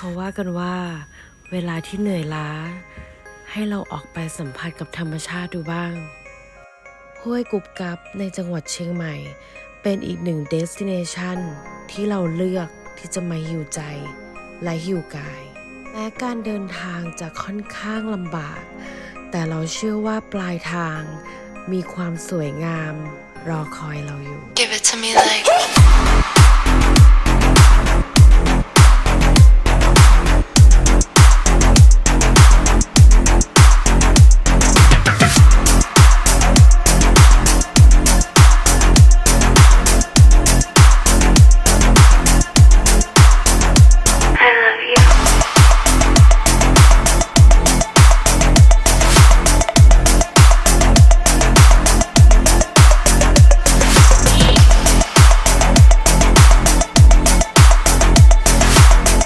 เขาว่ากันว่า เวลาที่เหนื่อยล้า ให้เราออกไปสัมผัสกับธรรมชาติดูบ้างห้วยกุบกับในจังหวัดเชียงใหม่ เป็นอีกหนึ่งเดสติเนชันที่เราเลือกที่จะมาหิวใจและหิวกาย แม้การเดินทางจะค่อนข้างลำบาก แต่เราเชื่อว่าปลายทางมีความสวยงามรอคอยเราอยู่ Give it to me like